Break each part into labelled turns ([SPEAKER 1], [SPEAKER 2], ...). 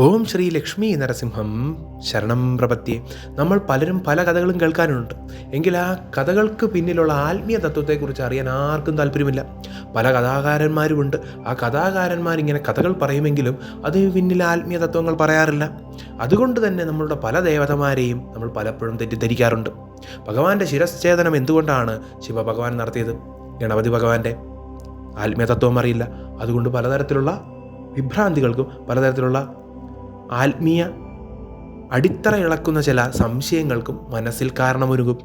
[SPEAKER 1] ഓം ശ്രീ ലക്ഷ്മി നരസിംഹം ശരണം പ്രപത്തി നമ്മൾ പലരും പല കഥകളും കേൾക്കാനുണ്ട്. എങ്കിൽ ആ കഥകൾക്ക് പിന്നിലുള്ള ആത്മീയ തത്വത്തെക്കുറിച്ച് അറിയാൻ ആർക്കും താല്പര്യമില്ല. പല കഥാകാരന്മാരുമുണ്ട്. ആ കഥാകാരന്മാർ ഇങ്ങനെ കഥകൾ പറയുമെങ്കിലും അത് പിന്നിൽ ആത്മീയ തത്വങ്ങൾ പറയാറില്ല. അതുകൊണ്ട് തന്നെ നമ്മളുടെ പല ദേവതമാരെയും നമ്മൾ പലപ്പോഴും തെറ്റിദ്ധരിക്കാറുണ്ട്. ഭഗവാന്റെ ശിരശ്ഛേദനം എന്തുകൊണ്ടാണ് ശിവഭഗവാൻ നടത്തിയത്? ഗണപതി ഭഗവാന്റെ ആത്മീയ തത്വം അറിയില്ല. അതുകൊണ്ട് പലതരത്തിലുള്ള വിഭ്രാന്തികൾക്കും പലതരത്തിലുള്ള ആത്മീയ അടിത്തറ ഇളക്കുന്ന ചില സംശയങ്ങൾക്കും മനസ്സിൽ കാരണമൊരുങ്ങും.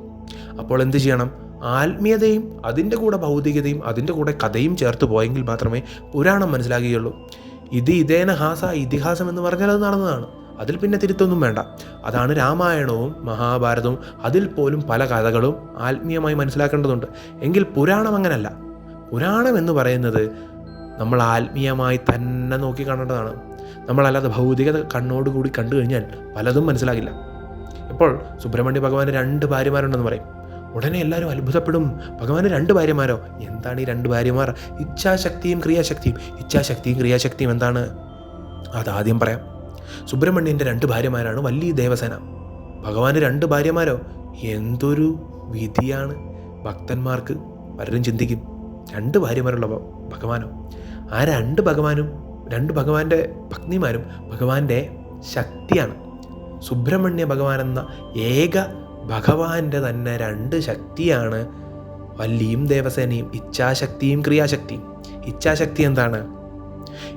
[SPEAKER 1] അപ്പോൾ എന്ത് ചെയ്യണം? ആത്മീയതയും അതിന്റെ കൂടെ ഭൗതികതയും അതിന്റെ കൂടെ കഥയും ചേർത്ത് പോയെങ്കിൽ മാത്രമേ പുരാണം മനസ്സിലാകുകയുള്ളൂ. ഇത് ഇതേന ഹാസ ഇതിഹാസം എന്ന് പറഞ്ഞാൽ അത് നടന്നതാണ്. അതിൽ പിന്നെ തിരുത്തൊന്നും വേണ്ട. അതാണ് രാമായണവും മഹാഭാരതവും അതിൽ പോലും പല കഥകളും ആത്മീയമായി മനസ്സിലാക്കേണ്ടതുണ്ട്. എങ്കിൽ പുരാണം അങ്ങനല്ല. പുരാണം എന്ന് പറയുന്നത് നമ്മൾ ആത്മീയമായി തന്നെ നോക്കി കാണേണ്ടതാണ്. നമ്മളല്ലാതെ ഭൗതികത കണ്ണോടുകൂടി കണ്ടു കഴിഞ്ഞാൽ പലതും മനസ്സിലാകില്ല. ഇപ്പോൾ സുബ്രഹ്മണ്യ ഭഗവാന് രണ്ട് ഭാര്യമാരുണ്ടെന്ന് പറയും. ഉടനെ എല്ലാവരും അത്ഭുതപ്പെടും. ഭഗവാന് രണ്ട് ഭാര്യമാരോ? എന്താണ് ഈ രണ്ട് ഭാര്യമാർ? ഇച്ഛാശക്തിയും ക്രിയാശക്തിയും. ഇച്ഛാശക്തിയും ക്രിയാശക്തിയും എന്താണ്? അതാദ്യം പറയാം. സുബ്രഹ്മണ്യന്റെ രണ്ട് ഭാര്യമാരാണ് വലിയ ദേവസേന. ഭഗവാന് രണ്ട് ഭാര്യമാരോ? എന്തൊരു വിധിയാണ്. ഭക്തന്മാർക്ക് പലരും ചിന്തിക്കും. രണ്ട് ഭാര്യമാരുള്ള ഭഗവാനോ? ആ രണ്ട് ഭഗവാനും രണ്ട് ഭഗവാന്റെ പത്നിമാരും ഭഗവാന്റെ ശക്തിയാണ്. സുബ്രഹ്മണ്യ ഭഗവാൻ എന്ന ഏക ഭഗവാന്റെ തന്നെ രണ്ട് ശക്തിയാണ്. വല്ലിയും ദേവസേനയും ഇച്ഛാശക്തിയും ക്രിയാശക്തിയും. ഇച്ഛാശക്തി എന്താണ്?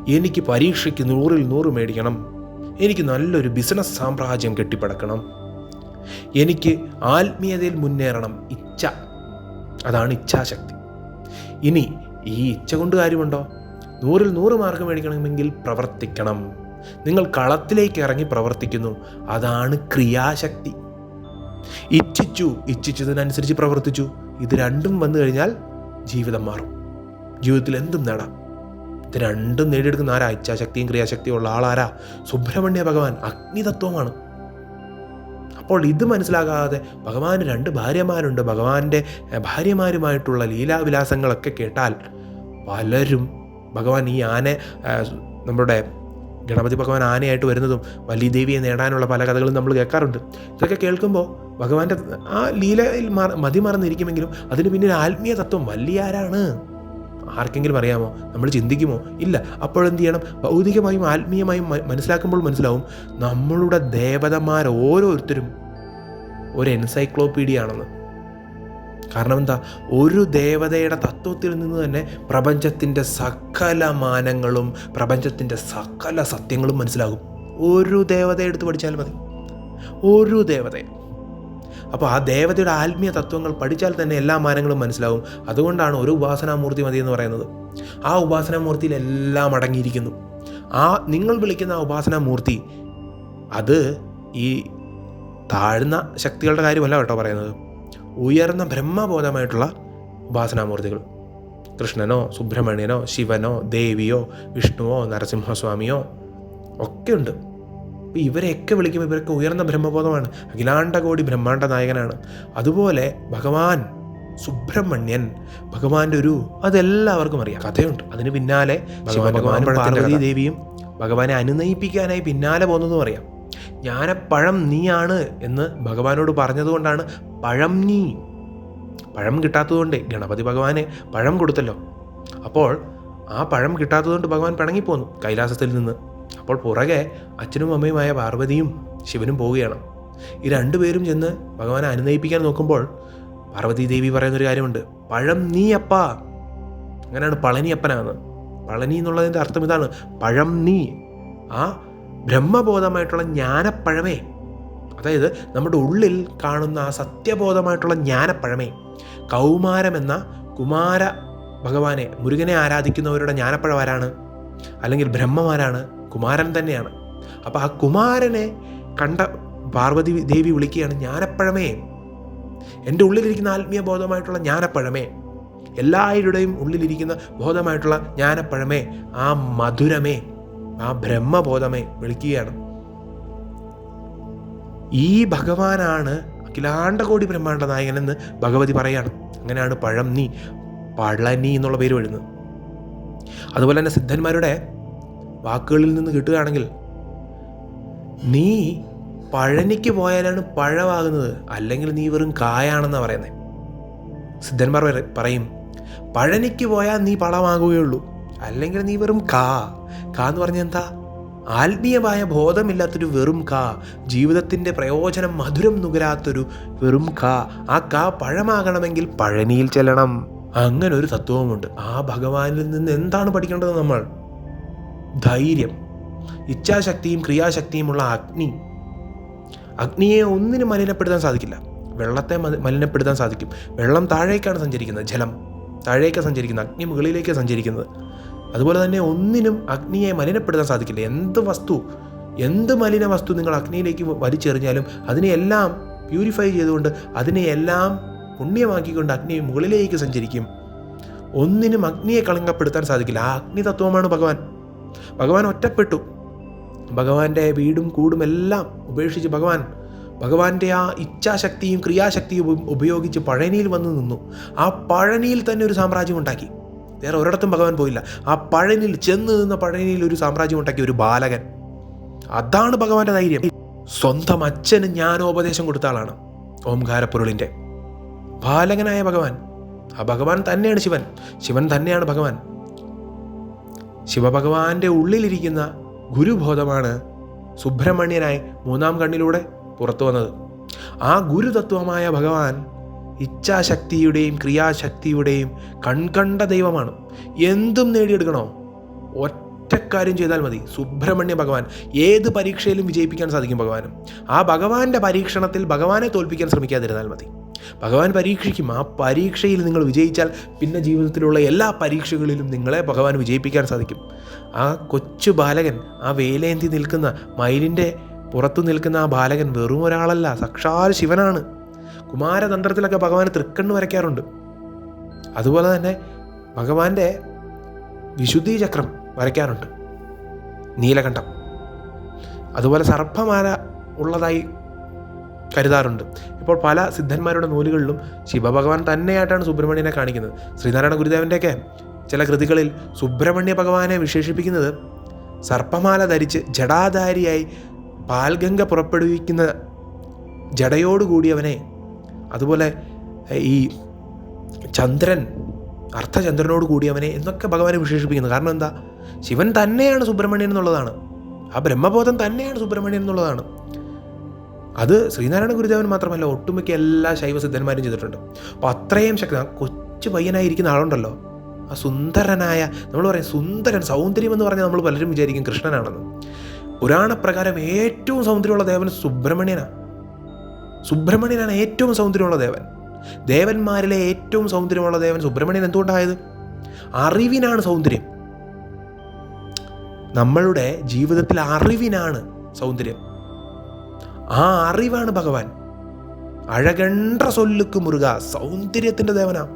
[SPEAKER 1] എനിക്ക് പരീക്ഷയ്ക്ക് നൂറിൽ നൂറ് മേടിക്കണം. എനിക്ക് നല്ലൊരു ബിസിനസ് സാമ്രാജ്യം കെട്ടിപ്പടക്കണം. എനിക്ക് ആത്മീയതയിൽ മുന്നേറണം. ഇച്ഛ. അതാണ് ഇച്ഛാശക്തി. ഇനി ഈ ഇച്ഛ കൊണ്ട് കാര്യമുണ്ടോ? നൂറിൽ നൂറ് മാർക്ക് മേടിക്കണമെങ്കിൽ പ്രവർത്തിക്കണം. നിങ്ങൾ കളത്തിലേക്ക് ഇറങ്ങി പ്രവർത്തിക്കുന്നു. അതാണ് ക്രിയാശക്തി. ഇച്ഛിച്ചു ഇച്ഛിച്ചതിനനുസരിച്ച് പ്രവർത്തിച്ചു. ഇത് രണ്ടും വന്നു കഴിഞ്ഞാൽ ജീവിതം മാറും. ജീവിതത്തിൽ എന്തും നേടാം. ഇത് രണ്ടും നേടിയെടുക്കുന്ന ആരാ? ഇച്ഛാശക്തിയും ക്രിയാശക്തിയും ഉള്ള ആളാരാ? സുബ്രഹ്മണ്യ ഭഗവാൻ അഗ്നിതത്വമാണ്. അപ്പോൾ ഇത് മനസ്സിലാകാതെ ഭഗവാന് രണ്ട് ഭാര്യമാരുണ്ട്. ഭഗവാന്റെ ഭാര്യമാരുമായിട്ടുള്ള ലീലാവിലാസങ്ങളൊക്കെ കേട്ടാൽ പലരും ഭഗവാൻ ഈ ആന നമ്മുടെ ഗണപതി ഭഗവാൻ ആനയായിട്ട് വരുന്നതും വലിയ ദേവിയെ നേടാനുള്ള പല കഥകളും നമ്മൾ കേൾക്കാറുണ്ട്. ഇതൊക്കെ കേൾക്കുമ്പോൾ ഭഗവാന്റെ ആ ലീലയിൽ മറ- മറന്നിരിക്കുമെങ്കിലും അതിന് പിന്നിൽ ആത്മീയ തത്വം വലിയ ആരാണ്? ആർക്കെങ്കിലും അറിയാമോ? നമ്മൾ ചിന്തിക്കുമോ? ഇല്ല. അപ്പോഴെന്ത് ചെയ്യണം? ഭൗതികമായും ആത്മീയമായും മനസ്സിലാക്കുമ്പോൾ മനസ്സിലാവും നമ്മളുടെ ദേവതമാർ ഓരോരുത്തരും ഒരു എൻസൈക്ലോപീഡിയ ആണെന്ന് കാരണം എന്താ? ഒരു ദേവതയുടെ തത്വത്തിൽ നിന്ന് തന്നെ പ്രപഞ്ചത്തിന്റെ സകല മാനങ്ങളും പ്രപഞ്ചത്തിന്റെ സകല സത്യങ്ങളും മനസ്സിലാകും. ഒരു ദേവതയെ എടുത്ത് പഠിച്ചാൽ മതി. ഒരു ദേവത അപ്പോൾ ആ ദേവതയുടെ ആത്മീയ തത്വങ്ങൾ പഠിച്ചാൽ തന്നെ എല്ലാ മാനങ്ങളും മനസ്സിലാവും അതുകൊണ്ടാണ് ഒരു ഉപാസനാമൂർത്തി മതി എന്ന് പറയുന്നത്. ആ ഉപാസനാമൂർത്തിയിൽ എല്ലാം അടങ്ങിയിരിക്കുന്നു. ആ നിങ്ങൾ വിളിക്കുന്ന ആ ഉപാസനാമൂർത്തി അത് ഈ താഴ്ന്ന ശക്തികളുടെ കാര്യമല്ല കേട്ടോ പറയുന്നത്. ഉയർന്ന ബ്രഹ്മബോധമായിട്ടുള്ള ഉപാസനാമൂർത്തികൾ കൃഷ്ണനോ സുബ്രഹ്മണ്യനോ ശിവനോ ദേവിയോ വിഷ്ണുവോ നരസിംഹസ്വാമിയോ ഒക്കെ ഉണ്ട്. അപ്പോൾ ഇവരെയൊക്കെ വിളിക്കുമ്പോൾ ഇവരൊക്കെ ഉയർന്ന ബ്രഹ്മബോധമാണ്. അഖിലാണ്ടകോടി ബ്രഹ്മാണ്ട നായകനാണ്. അതുപോലെ ഭഗവാൻ സുബ്രഹ്മണ്യൻ ഭഗവാന്റെ ഒരു അതെല്ലാവർക്കും അറിയാം. കഥയുണ്ട്. അതിന് പിന്നാലെ ഭഗവാനും പാർവതി ദേവിയും ഭഗവാനെ അനുനയിപ്പിക്കാനായി പിന്നാലെ പോകുന്നതും അറിയാം. ജ്ഞാനപ്പഴം നീയാണ് എന്ന് ഭഗവാനോട് പറഞ്ഞതുകൊണ്ടാണ് പഴം നീ. പഴം കിട്ടാത്തതുകൊണ്ട് ഗണപതി ഭഗവാന് പഴം കൊടുത്തല്ലോ. അപ്പോൾ ആ പഴം കിട്ടാത്തതുകൊണ്ട് ഭഗവാൻ പിണങ്ങിപ്പോന്നു കൈലാസത്തിൽ നിന്ന്. അപ്പോൾ പുറകെ അച്ഛനും അമ്മയുമായ പാർവതിയും ശിവനും പോവുകയാണ്. ഈ രണ്ടുപേരും ചെന്ന് ഭഗവാനെ അനുനയിപ്പിക്കാൻ നോക്കുമ്പോൾ പാർവതി ദേവി പറയുന്നൊരു കാര്യമുണ്ട്. പഴം നീ അപ്പ. അങ്ങനെയാണ് പളനിയപ്പനാണ്. പളനി എന്നുള്ളതിന്റെ അർത്ഥം ഇതാണ് പഴം നീ. ആ ബ്രഹ്മബോധമായിട്ടുള്ള ജ്ഞാനപ്പഴമേ. അതായത് നമ്മുടെ ഉള്ളിൽ കാണുന്ന ആ സത്യബോധമായിട്ടുള്ള ജ്ഞാനപ്പഴമേ. കൗമാരമെന്ന കുമാര ഭഗവാനെ മുരുകനെ ആരാധിക്കുന്നവരുടെ ജ്ഞാനപ്പഴം ആരാണ്? അല്ലെങ്കിൽ ബ്രഹ്മമാരാണ് കുമാരൻ തന്നെയാണ്. അപ്പോൾ ആ കുമാരനെ കണ്ട പാർവതി ദേവി വിളിക്കുകയാണ് ജ്ഞാനപ്പഴമേ എന്റെ ഉള്ളിലിരിക്കുന്ന ആത്മീയ ബോധമായിട്ടുള്ള ജ്ഞാനപ്പഴമേ എല്ലാവരുടെയും ഉള്ളിലിരിക്കുന്ന ബോധമായിട്ടുള്ള ജ്ഞാനപ്പഴമേ ആ മധുരമേ ആ ബ്രഹ്മബോധമേ വിളിക്കുകയാണ്. ഈ ഭഗവാനാണ് അഖിലാണ്ടകോടി ബ്രഹ്മാണ്ട നായകനെന്ന് ഭഗവതി പറയാണ്. അങ്ങനെയാണ് പഴം നീ പളനി എന്നുള്ള പേര് വരുന്നത്. അതുപോലെ തന്നെ സിദ്ധന്മാരുടെ വാക്കുകളിൽ നിന്ന് കിട്ടുകയാണെങ്കിൽ നീ പഴനിക്ക് പോയാലാണ് പഴമാകുന്നത് അല്ലെങ്കിൽ നീ വെറും കായാണെന്നാണ് പറയുന്നത് സിദ്ധന്മാർ പറ- പറയും പഴനിക്ക് പോയാൽ നീ പഴമാകുകയുള്ളൂ. അല്ലെങ്കിൽ നീ വെറും കാ. കാ എന്ന് പറഞ്ഞാൽ എന്താ? ആത്മീയമായ ബോധമില്ലാത്തൊരു വെറും കാ. ജീവിതത്തിന്റെ പ്രയോജനം മധുരം നുകരാത്തൊരു വെറും കാ. ആ കാ പഴമാകണമെങ്കിൽ പഴനിയിൽ ചെല്ലണം. അങ്ങനെ ഒരു തത്വവുമുണ്ട്. ആ ഭഗവാനിൽ നിന്ന് എന്താണ് പഠിക്കേണ്ടത് നമ്മൾ? ധൈര്യം. ഇച്ഛാശക്തിയും ക്രിയാശക്തിയുമുള്ള അഗ്നി. അഗ്നിയെ ഒന്നിനും മലിനപ്പെടുത്താൻ സാധിക്കില്ല. വെള്ളത്തെ മലിനപ്പെടുത്താൻ സാധിക്കും. വെള്ളം താഴേക്കാണ് സഞ്ചരിക്കുന്നത്. ജലം. താഴേക്ക് സഞ്ചരിക്കുന്നത്. അഗ്നി മുകളിലേക്ക് സഞ്ചരിക്കുന്നത്. അതുപോലെ തന്നെ ഒന്നിനും അഗ്നിയെ മലിനപ്പെടുത്താൻ സാധിക്കില്ല. എന്ത് വസ്തു എന്ത് മലിന വസ്തു നിങ്ങൾ അഗ്നിയിലേക്ക് വലിച്ചെറിഞ്ഞാലും അതിനെയെല്ലാം പ്യൂരിഫൈ ചെയ്തുകൊണ്ട് അതിനെയെല്ലാം പുണ്യമാക്കിക്കൊണ്ട് അഗ്നി മുകളിലേക്ക് സഞ്ചരിക്കും. ഒന്നിനും അഗ്നിയെ കളങ്കപ്പെടുത്താൻ സാധിക്കില്ല. ആ അഗ്നി തത്വമാണ് ഭഗവാൻ. ഭഗവാൻ ഒറ്റപ്പെട്ടു. ഭഗവാന്റെ വീടും കൂടും എല്ലാം ഉപേക്ഷിച്ച് ഭഗവാൻ ഭഗവാന്റെ ആ ഇച്ഛാശക്തിയും ക്രിയാശക്തിയും ഉപ- ഉപയോഗിച്ച് പഴനിയിൽ വന്നു നിന്നു. ആ പഴനിയിൽ തന്നെ ഒരു സാമ്രാജ്യം ഉണ്ടാക്കി. വേറെ ഒരിടത്തും ഭഗവാൻ പോയില്ല. ആ പഴനിൽ ചെന്ന് നിന്ന പഴനിയിൽ ഒരു സാമ്രാജ്യം ഉണ്ടാക്കിയ ഒരു ബാലകൻ. അതാണ് ഭഗവാന്റെ ധൈര്യം. സ്വന്തം അച്ഛന് ജ്ഞാനോപദേശം കൊടുത്ത ആളാണ് ഓംകാരപ്പൊരുളിന്റെ ബാലകനായ ഭഗവാൻ. ആ ഭഗവാൻ തന്നെയാണ് ശിവൻ. ശിവൻ തന്നെയാണ് ഭഗവാൻ. ശിവഭഗവാന്റെ ഉള്ളിലിരിക്കുന്ന ഗുരുബോധമാണ് സുബ്രഹ്മണ്യനായി മൂന്നാം കണ്ണിലൂടെ പുറത്തു വന്നത്. ആ ഗുരുതത്വമായ ഭഗവാൻ ഇച്ഛാശക്തിയുടെയും ക്രിയാശക്തിയുടെയും കൺകണ്ട ദൈവമാണ്. എന്തും നേടിയെടുക്കണോ? ഒറ്റക്കാര്യം ചെയ്താൽ മതി. സുബ്രഹ്മണ്യ ഭഗവാൻ ഏത് പരീക്ഷയിലും വിജയിപ്പിക്കാൻ സാധിക്കും ഭഗവാനും. ആ ഭഗവാന്റെ പരീക്ഷണത്തിൽ ഭഗവാനെ തോൽപ്പിക്കാൻ ശ്രമിക്കാതിരുന്നാൽ മതി. ഭഗവാൻ പരീക്ഷിക്കും. ആ പരീക്ഷയിൽ നിങ്ങൾ വിജയിച്ചാൽ പിന്നെ ജീവിതത്തിലുള്ള എല്ലാ പരീക്ഷകളിലും നിങ്ങളെ ഭഗവാൻ വിജയിപ്പിക്കാൻ സാധിക്കും. ആ കൊച്ചു ബാലകൻ ആ വേലേന്തി നിൽക്കുന്ന മയിലിന്റെ പുറത്തു നിൽക്കുന്ന ആ ബാലകൻ വെറും ഒരാളല്ല സാക്ഷാൽ ശിവനാണ്. കുമാരതന്ത്രത്തിലൊക്കെ ഭഗവാൻ തൃക്കണ്ണ് വരയ്ക്കാറുണ്ട്. അതുപോലെ തന്നെ ഭഗവാന്റെ വിശുദ്ധി ചക്രം വരയ്ക്കാറുണ്ട്. നീലകണ്ഠം. അതുപോലെ സർപ്പമാല ഉള്ളതായി കരുതാറുണ്ട്. ഇപ്പോൾ പല സിദ്ധന്മാരുടെ നൂലുകളിലും ശിവഭഗവാൻ തന്നെയായിട്ടാണ് സുബ്രഹ്മണ്യനെ കാണിക്കുന്നത്. ശ്രീനാരായണ ഗുരുദേവന്റെയൊക്കെ ചില കൃതികളിൽ സുബ്രഹ്മണ്യ ഭഗവാനെ വിശേഷിപ്പിക്കുന്നത് സർപ്പമാല ധരിച്ച് ജടാധാരിയായി പാൽഗംഗ പുറപ്പെടുവിക്കുന്ന ജടയോടുകൂടിയവനെ അതുപോലെ ഈ ചന്ദ്രൻ അർത്ഥചന്ദ്രനോട് കൂടി അവനെ എന്നൊക്കെ ഭഗവാനെ വിശേഷിപ്പിക്കുന്നത്. കാരണം എന്താ? ശിവൻ തന്നെയാണ് സുബ്രഹ്മണ്യൻ എന്നുള്ളതാണ്. ആ ബ്രഹ്മബോധം തന്നെയാണ് സുബ്രഹ്മണ്യൻ എന്നുള്ളതാണ്. അത് ശ്രീനാരായണ ഗുരുദേവൻ മാത്രമല്ല ഒട്ടുമിക്ക എല്ലാ ശൈവ സിദ്ധന്മാരും ചെയ്തിട്ടുണ്ട്. അപ്പോൾ അത്രയും ശക്തി കൊച്ചു പയ്യനായിരിക്കുന്ന ആളുണ്ടല്ലോ. ആ സുന്ദരനായ നമ്മൾ പറയും സുന്ദരൻ സൗന്ദര്യം എന്ന് പറഞ്ഞാൽ നമ്മൾ പലരും വിചാരിക്കും കൃഷ്ണനാണെന്ന്. പുരാണപ്രകാരം ഏറ്റവും സൗന്ദര്യമുള്ള ദേവൻ സുബ്രഹ്മണ്യനാണ് സുബ്രഹ്മണ്യനാണ് ഏറ്റവും സൗന്ദര്യമുള്ള ദേവൻ. ദേവന്മാരിലെ ഏറ്റവും സൗന്ദര്യമുള്ള ദേവൻ സുബ്രഹ്മണ്യൻ എന്തുകൊണ്ടായത്? അറിവിനാണ് സൗന്ദര്യം. നമ്മളുടെ ജീവിതത്തിൽ അറിവിനാണ് സൗന്ദര്യം. ആ അറിവാണ് ഭഗവാൻ. അഴകണ്ട സൊല്ലുക്ക് മുറുക സൗന്ദര്യത്തിന്റെ ദേവനാ.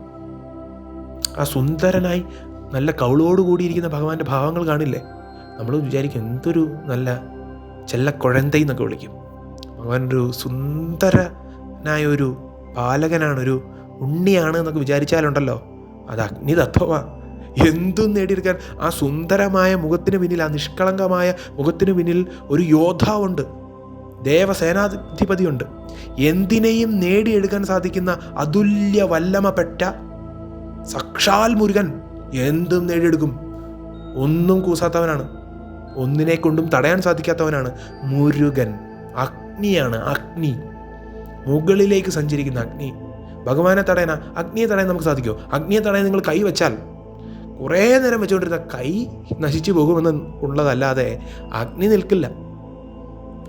[SPEAKER 1] ആ സുന്ദരനായി നല്ല കൗളോട് കൂടിയിരിക്കുന്ന ഭഗവാന്റെ ഭാവങ്ങൾ കാണില്ലേ? നമ്മൾ വിചാരിക്കും എന്തൊരു നല്ല ചെല്ലക്കുഴന്തൈ എന്നൊക്കെ വിളിക്കും. ഒരു സുന്ദരനായ ഒരു ബാലകനാണ് ഒരു ഉണ്ണിയാണ് എന്നൊക്കെ വിചാരിച്ചാലുണ്ടല്ലോ. അത് അഗ്നിതത്വമാണ് എന്തും നേടിയെടുക്കാൻ ആ സുന്ദരമായ മുഖത്തിന് പിന്നിൽ ആ നിഷ്കളങ്കമായ മുഖത്തിന് പിന്നിൽ ഒരു യോദ്ധാവുണ്ട്. ദേവസേനാധിപതിയുണ്ട്. എന്തിനേയും നേടിയെടുക്കാൻ സാധിക്കുന്ന അതുല്യ വല്ലമപ്പെട്ട സക്ഷാൽ മുരുകൻ എന്തും നേടിയെടുക്കും. ഒന്നും കൂസാത്തവനാണ്. ഒന്നിനെ കൊണ്ടും തടയാൻ സാധിക്കാത്തവനാണ് മുരുകൻ. അഗ്നിയാണ് അഗ്നി. മുകളിലേക്ക് സഞ്ചരിക്കുന്ന അഗ്നി. ഭഗവാനെ തടയാൻ അഗ്നിയെ തടയാൻ നമുക്ക് സാധിക്കുമോ? അഗ്നിയെ തടയാൻ നിങ്ങൾ കൈ വെച്ചാൽ കുറേ നേരം വെച്ചുകൊണ്ടിരുന്ന കൈ നശിച്ചു പോകുമെന്ന് ഉള്ളതല്ലാതെ അഗ്നി നിൽക്കില്ല.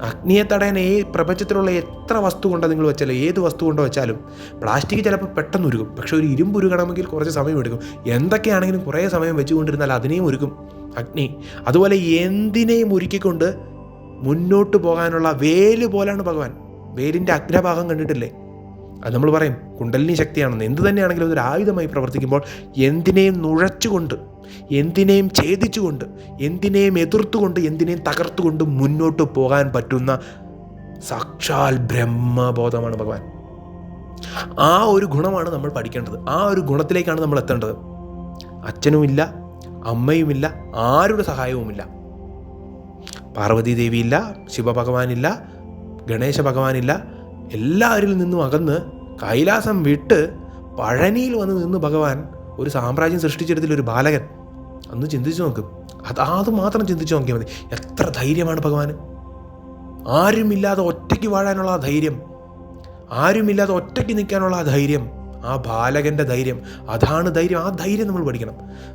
[SPEAKER 1] അഗ്നിയെ തടയാൻ ഈ പ്രപഞ്ചത്തിലുള്ള എത്ര വസ്തു കൊണ്ടോ നിങ്ങൾ വെച്ചാലും ഏത് വസ്തു കൊണ്ടോ വെച്ചാലും പ്ലാസ്റ്റിക് ചിലപ്പോൾ പെട്ടെന്ന് ഉരുകും. പക്ഷെ ഒരു ഇരുമ്പ് ഉരുകണമെങ്കിൽ കുറച്ച് സമയം എടുക്കും. എന്തൊക്കെയാണെങ്കിലും കുറേ സമയം വെച്ചുകൊണ്ടിരുന്നാൽ അതിനെയും ഒരുക്കും അഗ്നി. അതുപോലെ എന്തിനേയും ഉരുക്കിക്കൊണ്ട് മുന്നോട്ട് പോകാനുള്ള വേൽ പോലാണ് ഭഗവാൻ. വേലിന്റെ അഗ്രഭാഗം കണ്ടിട്ടില്ലേ? അത് നമ്മൾ പറയും കുണ്ടലിനി ശക്തിയാണെന്ന്. എന്ത് തന്നെയാണെങ്കിലും അതൊരു ആയുധമായി പ്രവർത്തിക്കുമ്പോൾ എന്തിനേയും നുഴച്ചുകൊണ്ട് എന്തിനേയും ഛേദിച്ചുകൊണ്ട് എന്തിനേയും എതിർത്തുകൊണ്ട് എന്തിനേയും തകർത്തുകൊണ്ട് മുന്നോട്ട് പോകാൻ പറ്റുന്ന സാക്ഷാൽ ബ്രഹ്മബോധമാണ് ഭഗവാൻ. ആ ഒരു ഗുണമാണ് നമ്മൾ പഠിക്കേണ്ടത്. ആ ഒരു ഗുണത്തിലേക്കാണ് നമ്മൾ എത്തേണ്ടത്. അച്ഛനുമില്ല അമ്മയുമില്ല ആരുടെ സഹായവുമില്ല. പാർവതി ദേവിയില്ല ശിവഭഗവാനില്ല ഗണേശ ഭഗവാനില്ല എല്ലാവരിൽ നിന്നും അകന്ന് കൈലാസം വിട്ട് പഴനിയിൽ വന്ന് നിന്ന് ഭഗവാൻ ഒരു സാമ്രാജ്യം സൃഷ്ടിച്ചെടുത്തിൽ ഒരു ബാലകൻ. അന്ന് ചിന്തിച്ചു നോക്കും. അതാത് അത് മാത്രം ചിന്തിച്ചു നോക്കിയാൽ മതി. എത്ര ധൈര്യമാണ് ഭഗവാന്. ആരുമില്ലാതെ ഒറ്റയ്ക്ക് വാഴാനുള്ള ആ ധൈര്യം. ആരുമില്ലാതെ ഒറ്റയ്ക്ക് നിൽക്കാനുള്ള ആ ധൈര്യം. ആ ബാലകന്റെ ധൈര്യം. അതാണ് ധൈര്യം. ആ ധൈര്യം നമ്മൾ പഠിക്കണം.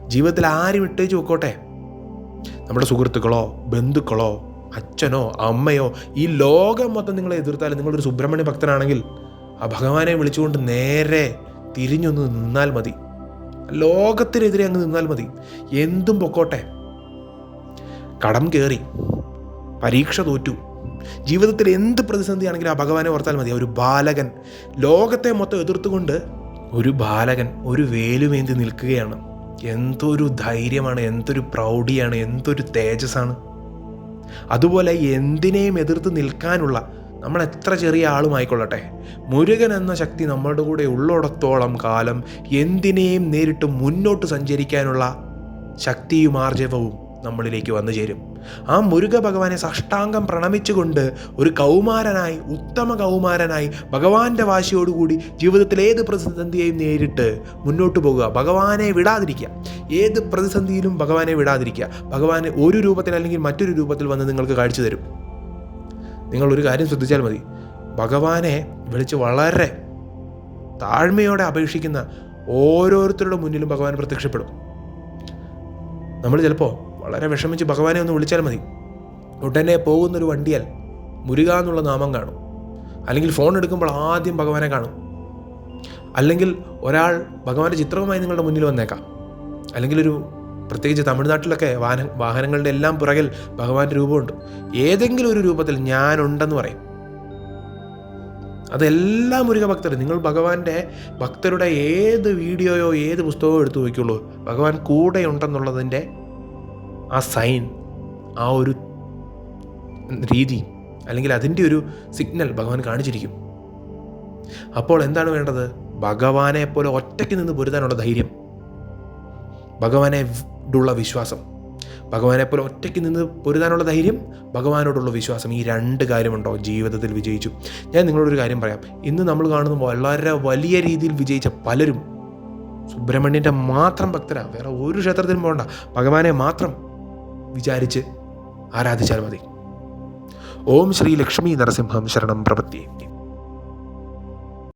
[SPEAKER 1] ജീവിതത്തിൽ ആരും ഇട്ടേച്ച് വെക്കോട്ടെ. നമ്മുടെ സുഹൃത്തുക്കളോ ബന്ധുക്കളോ അച്ഛനോ അമ്മയോ ഈ ലോകം മൊത്തം നിങ്ങളെ എതിർത്താലും നിങ്ങളൊരു സുബ്രഹ്മണ്യ ഭക്തനാണെങ്കിൽ ആ ഭഗവാനെ വിളിച്ചുകൊണ്ട് നേരെ തിരിഞ്ഞൊന്ന് നിന്നാൽ മതി. ലോകത്തിനെതിരെ അങ്ങ് നിന്നാൽ മതി. എന്തും പൊക്കോട്ടെ. കടം കയറി പരീക്ഷ തോറ്റു. ജീവിതത്തിൽ എന്ത് പ്രതിസന്ധിയാണെങ്കിലും ആ ഭഗവാനെ ഓർത്താൽ മതി. ഒരു ബാലകൻ. ലോകത്തെ മൊത്തം എതിർത്തുകൊണ്ട് ഒരു ബാലകൻ ഒരു വേലുമേന്തി നിൽക്കുകയാണ്. എന്തൊരു ധൈര്യമാണ് എന്തൊരു പ്രൗഢിയാണ് എന്തൊരു തേജസ്സാണ്. അതുപോലെ എന്തിനേയും എതിർത്ത് നിൽക്കാനുള്ള നമ്മൾ എത്ര ചെറിയ ആളുമായിക്കൊള്ളട്ടെ. മുരുകൻ എന്ന ശക്തി നമ്മളുടെ കൂടെ ഉള്ളിടത്തോളം കാലം എന്തിനേയും നേരിട്ട് മുന്നോട്ട് സഞ്ചരിക്കാനുള്ള ശക്തിയും ആർജവവും നമ്മളിലേക്ക് വന്നു ചേരും. ആ മുരുക ഭഗവാനെ സാഷ്ടാംഗം പ്രണമിച്ചുകൊണ്ട് ഒരു കൗമാരനായി ഉത്തമ കൗമാരനായി ഭഗവാന്റെ വാശിയോടുകൂടി ജീവിതത്തിൽ ഏത് പ്രതിസന്ധിയെയും നേരിട്ട് മുന്നോട്ട് പോകുക. ഭഗവാനെ വിടാതിരിക്കുക. ഏത് പ്രതിസന്ധിയിലും ഭഗവാനെ വിടാതിരിക്കുക. ഭഗവാനെ ഒരു രൂപത്തിൽ അല്ലെങ്കിൽ മറ്റൊരു രൂപത്തിൽ വന്ന് നിങ്ങൾക്ക് കാഴ്ച തരും. നിങ്ങൾ ഒരു കാര്യം ശ്രദ്ധിച്ചാൽ മതി. ഭഗവാനെ വിളിച്ച് വളരെ താഴ്മയോടെ അപേക്ഷിക്കുന്ന ഓരോരുത്തരുടെ മുന്നിലും ഭഗവാൻ പ്രത്യക്ഷപ്പെടും. നമ്മൾ ചിലപ്പോൾ വളരെ വിഷമിച്ച് ഭഗവാനെ ഒന്ന് വിളിച്ചാൽ മതി. ഉടനെ പോകുന്നൊരു വണ്ടിയാൽ മുരുക എന്നുള്ള നാമം കാണും. അല്ലെങ്കിൽ ഫോൺ എടുക്കുമ്പോൾ ആദ്യം ഭഗവാനെ കാണും. അല്ലെങ്കിൽ ഒരാൾ ഭഗവാന്റെ ചിത്രവുമായി നിങ്ങളുടെ മുന്നിൽ വന്നേക്കാം. അല്ലെങ്കിൽ ഒരു പ്രത്യേകിച്ച് തമിഴ്നാട്ടിലൊക്കെ വാഹന വാഹനങ്ങളുടെ എല്ലാം പുറകിൽ ഭഗവാന്റെ രൂപമുണ്ട്. ഏതെങ്കിലും ഒരു രൂപത്തിൽ ഞാനുണ്ടെന്ന് പറയും. അതെല്ലാം മുരുക ഭക്തർ നിങ്ങൾ ഭഗവാന്റെ ഭക്തരുടെ ഏത് വീഡിയോയോ ഏത് പുസ്തകമോ എടുത്തു നോക്കിയുള്ളൂ ഭഗവാൻ കൂടെ ഉണ്ടെന്നുള്ളതിന്റെ ആ സൈൻ ആ ഒരു രീതി അല്ലെങ്കിൽ അതിന്റെ ഒരു സിഗ്നൽ ഭഗവാൻ കാണിച്ചിരിക്കും. അപ്പോൾ എന്താണ് വേണ്ടത്? ഭഗവാനെ പോലെ ഒറ്റയ്ക്ക് നിന്ന് പൊരുതാനുള്ള ധൈര്യം. ഭഗവാനെ ഉള്ള വിശ്വാസം. ഭഗവാനെ പോലെ ഒറ്റയ്ക്ക് നിന്ന് പൊരുതാനുള്ള ധൈര്യം ഭഗവാനോടുള്ള വിശ്വാസം. ഈ രണ്ട് കാര്യമുണ്ടോ? ജീവിതത്തിൽ വിജയിച്ചു. ഞാൻ നിങ്ങളോടൊരു കാര്യം പറയാം. ഇന്ന് നമ്മൾ കാണുന്ന വളരെ വലിയ രീതിയിൽ വിജയിച്ച പലരും സുബ്രഹ്മണ്യന്റെ മാത്രം ഭക്തരാണ് വേറെ ഒരു ക്ഷേത്രത്തിലും പോകണ്ട. ഭഗവാനെ മാത്രം വിചാരിച്ച് ആരാധിച്ചാൽ മതി. ഓം ശ്രീ ലക്ഷ്മി നരസിംഹം ശരണം പ്രപത്തി